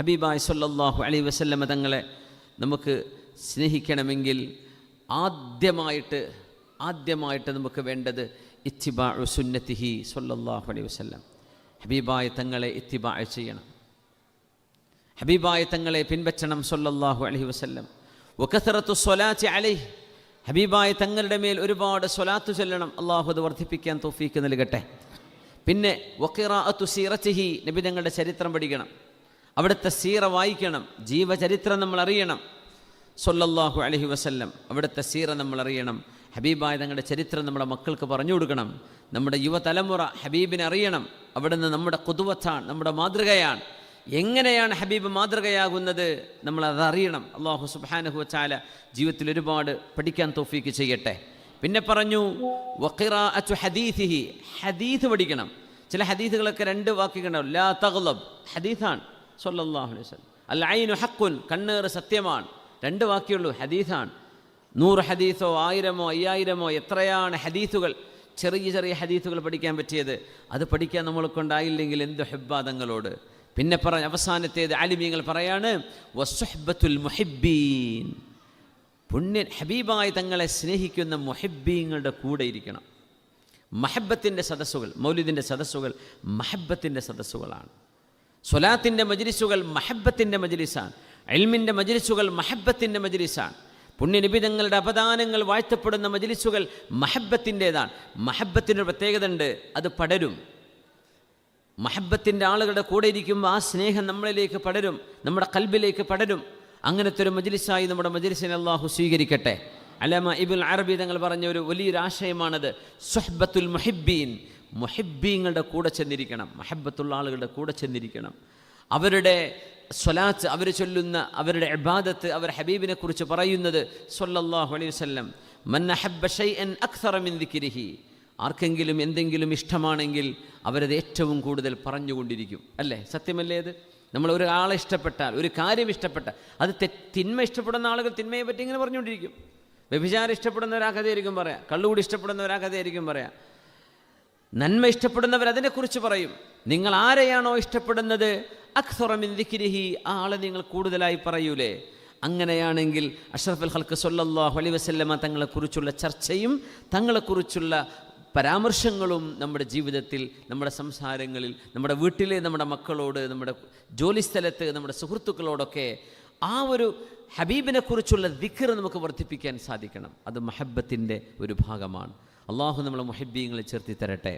ഹബീബായ് സല്ലാഹു അലൈഹി വസല്ലമ തങ്ങളെ നമുക്ക് സ്നേഹിക്കണമെങ്കിൽ ആദ്യമായിട്ട് ആദ്യമായിട്ട് നമുക്ക് വേണ്ടത് ഇത്തിബാ സുന്നത്തിഹി സല്ലാഹു അലൈഹി വസല്ലം. ഹബീബായ തങ്ങളെ ഇത്തിബാ ചെയ്യണം. ഹബീബായ തങ്ങളെ പിൻപറ്റണം സല്ലാഹു അലൈഹി വസ്ല്ലം. വകസറത്തു സ്വലാത്തി അലൈഹി. ഹബീബായ തങ്ങളുടെ മേൽ ഒരുപാട് സ്വലാത്ത് ചൊല്ലണം. അള്ളാഹു അത് വർദ്ധിപ്പിക്കാൻ തോഫീക്ക് നൽകട്ടെ. പിന്നെ വക്കിറാഅത്തു സീറത്തിഹി. നബി തങ്ങളുടെ ചരിത്രം പഠിക്കണം. അവിടുത്തെ സീറ വായിക്കണം ജീവചരിത്രം നമ്മൾ അറിയണം. സൊല്ലല്ലാഹു അലഹി വസല്ലം അവിടുത്തെ സീറ നമ്മൾ അറിയണം. ഹബീബായ തങ്ങളുടെ ചരിത്രം നമ്മുടെ മക്കൾക്ക് പറഞ്ഞു കൊടുക്കണം. നമ്മുടെ യുവതലമുറ ഹബീബിനെ അറിയണം. അവിടുന്ന് നമ്മുടെ കുതുവത്താണ് നമ്മുടെ മാതൃകയാണ്. എങ്ങനെയാണ് ഹബീബ് മാതൃകയാകുന്നത് നമ്മൾ അതറിയണം അള്ളാഹു സുബാനഹു ചാല ജീവിതത്തിൽ ഒരുപാട് പഠിക്കാൻ തോഫീക്ക് ചെയ്യട്ടെ. പിന്നെ പറഞ്ഞു ഹദീഥിഹി. ഹദീഥ് പഠിക്കണം. ചില ഹദീഥുകളൊക്കെ രണ്ട് വാക്കുകളുണ്ടാവും. ലാ തഗ്ലബ് ഹദീഥാണ് സല്ലല്ലാഹു അലൈഹി വസല്ലം. അൽ ഐനു ഹക്കുൻ കണ്ണേറ് സത്യമാണ്. രണ്ട് വാക്കിയുള്ളൂ ഹദീസാണ്. നൂറ് ഹദീസോ ആയിരമോ അയ്യായിരമോ എത്രയാണ് ഹദീസുകൾ? ചെറിയ ചെറിയ ഹദീസുകൾ പഠിക്കാൻ പറ്റിയത്. അത് പഠിക്കാൻ നമ്മൾ കൊണ്ടായില്ലെങ്കിൽ എന്ത് ഹെബ്ബാദങ്ങളോട് പിന്നെ പറഞ്ഞ അവസാനത്തേത് ആലിമീങ്ങൾ പറയാണ് വസുഹബത്തുൽ മുഹിബ്ബീൻ. പുണ്യൻ ഹബീബായി തങ്ങളെ സ്നേഹിക്കുന്ന മുഹിബ്ബീങ്ങളുടെ കൂടെ ഇരിക്കണം. മഹബത്തിന്റെ സദസ്സുകൾ മൗലിദിന്റെ സദസ്സുകൾ മഹബത്തിന്റെ സദസ്സുകളാണ്. സ്വലാത്തിന്റെ മജ്ലിസുകൾ മഹബത്തിന്റെ മജ്ലിസാണ്. എൽമിന്റെ മജ്ലിസുകൾ മഹബത്തിന്റെ മജ്ലിസാണ്. പുണ്യനിബിതങ്ങളുടെ അപദാനങ്ങൾ വാഴ്ത്തപ്പെടുന്ന മജ്ലിസുകൾ മഹബത്തിന്റെതാണ്. മഹബത്തിനൊരു പ്രത്യേകത ഉണ്ട് അത് പടരും. മഹബത്തിന്റെ ആളുകളുടെ കൂടെ ഇരിക്കുമ്പോൾ ആ സ്നേഹം നമ്മളിലേക്ക് പടരും നമ്മുടെ കൽബിലേക്ക് പടരും. അങ്ങനത്തെ ഒരു മജ്ലിസായി നമ്മുടെ മജ്ലിസിനെ അള്ളാഹു സ്വീകരിക്കട്ടെ. അലമ ഇബുൽ അറബി തങ്ങൾ പറഞ്ഞ ഒരു വലിയൊരു ആശയമാണത് സുഹബത്തുൽ മുഹിബ്ബീൻ. മുഹിബ്ബീങ്ങളുടെ കൂടെ ചെന്നിരിക്കണം മഹബത്തുള്ള ആളുകളുടെ കൂടെ ചെന്നിരിക്കണം. അവരുടെ സ്വലാത്ത് അവർ ചൊല്ലുന്ന അവരുടെ അബാദത്ത് അവർ ഹബീബിനെ കുറിച്ച് പറയുന്നത് സൊല്ലാഹു അലൈഹി വസ്ലം ദിക്രിഹി. ആർക്കെങ്കിലും എന്തെങ്കിലും ഇഷ്ടമാണെങ്കിൽ അവരത് ഏറ്റവും കൂടുതൽ പറഞ്ഞുകൊണ്ടിരിക്കും. അല്ലേ? സത്യമല്ലേ അത്? നമ്മൾ ഒരാളെ ഇഷ്ടപ്പെട്ടാൽ ഒരു കാര്യം ഇഷ്ടപ്പെട്ടാൽ അത് തിന്മ ഇഷ്ടപ്പെടുന്ന ആളുകൾ തിന്മയെ പറ്റി ഇങ്ങനെ പറഞ്ഞുകൊണ്ടിരിക്കും. വ്യഭിചാരം ഇഷ്ടപ്പെടുന്ന ഒരാൾക്കതായിരിക്കും പറയാം കള്ളുകൂടി ഇഷ്ടപ്പെടുന്ന ഒരാൾക്കതായിരിക്കും പറയാം. നന്മ ഇഷ്ടപ്പെടുന്നവർ അതിനെക്കുറിച്ച് പറയും. നിങ്ങൾ ആരെയാണോ ഇഷ്ടപ്പെടുന്നത്? അക്സറമിൻ ദിക്കിരിഹി ആ ആളെ നിങ്ങൾ കൂടുതലായി പറയൂലേ. അങ്ങനെയാണെങ്കിൽ അഷ്റഫുൽ ഹൽക്ക് സൊല്ലാഹു അലൈ വസല്ലമ തങ്ങളെക്കുറിച്ചുള്ള ചർച്ചയും തങ്ങളെക്കുറിച്ചുള്ള പരാമർശങ്ങളും നമ്മുടെ ജീവിതത്തിൽ നമ്മുടെ സംസാരങ്ങളിൽ നമ്മുടെ വീട്ടിലെ നമ്മുടെ മക്കളോട് നമ്മുടെ ജോലിസ്ഥലത്ത് നമ്മുടെ സുഹൃത്തുക്കളോടൊക്കെ ആ ഒരു ഹബീബിനെക്കുറിച്ചുള്ള ദിക്കർ നമുക്ക് വർദ്ധിപ്പിക്കാൻ സാധിക്കണം. അത് മഹബത്തിന്റെ ഒരു ഭാഗമാണ്. അള്ളാഹു നമ്മളെ മുഹിബ്ബീങ്ങളെ ചേർത്തി തരട്ടെ